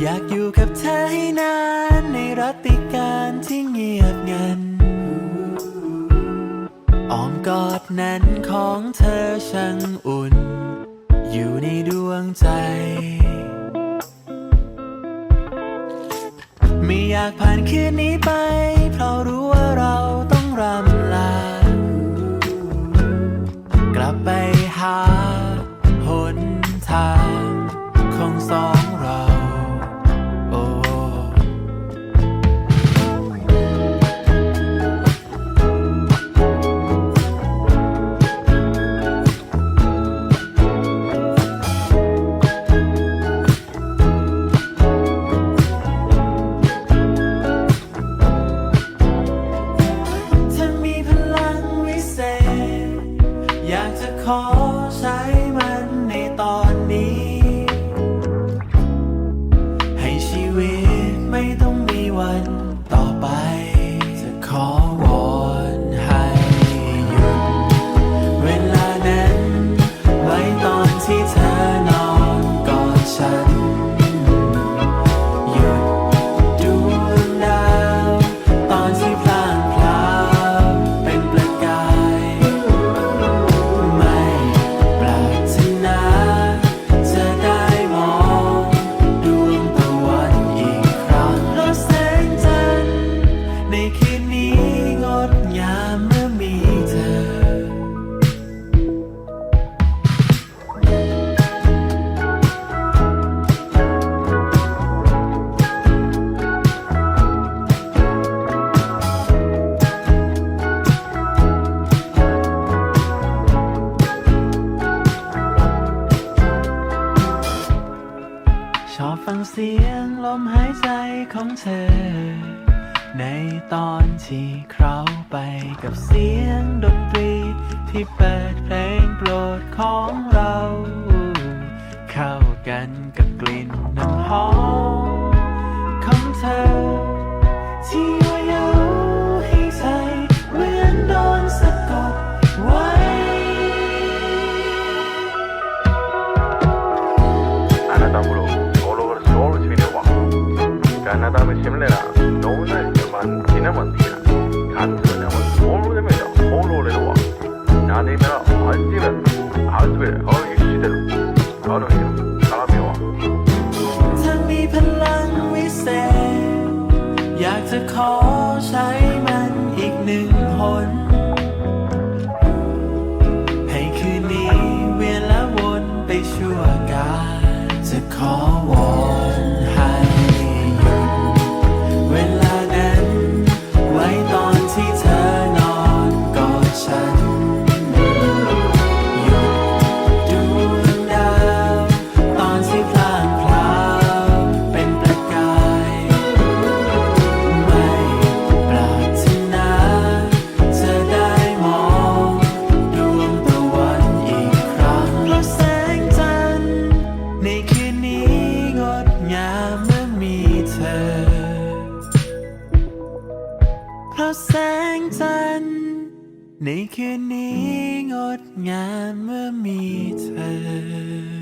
อยากอยู่กับเธอให้นาน ในรัติการที่เงียบงันอ้อมกอดนั้นของเธอช่างอุ่น อยู่ในดวงใจ ไม่อยากผ่านคืนนี้ไป เพราะรู้ว่าเราต้องรำลา กลับไปหาา ดงามเมื่อมีเธอ ชอบฟังเสียงลมหายใจของเธอ ตอนที่เคราไปกับเสียงดนตรี ที่เปิดเพลงโปรดของเรา 가나다의 심레라 노는 여만 지나만 티나 간서냐만 서울되면서 홀로레와 나네메라 알지베 알지베 허이 시대로 어느냐 사람이와 เธอมีพลังวิเศษ อยากจะขอใช้มันอีกหนึ่งหน ให้คืนนี้เวียนและวนไปชั่วกาลจะขอวอน ในคืนนี้งดงามเมื่อมีเธอ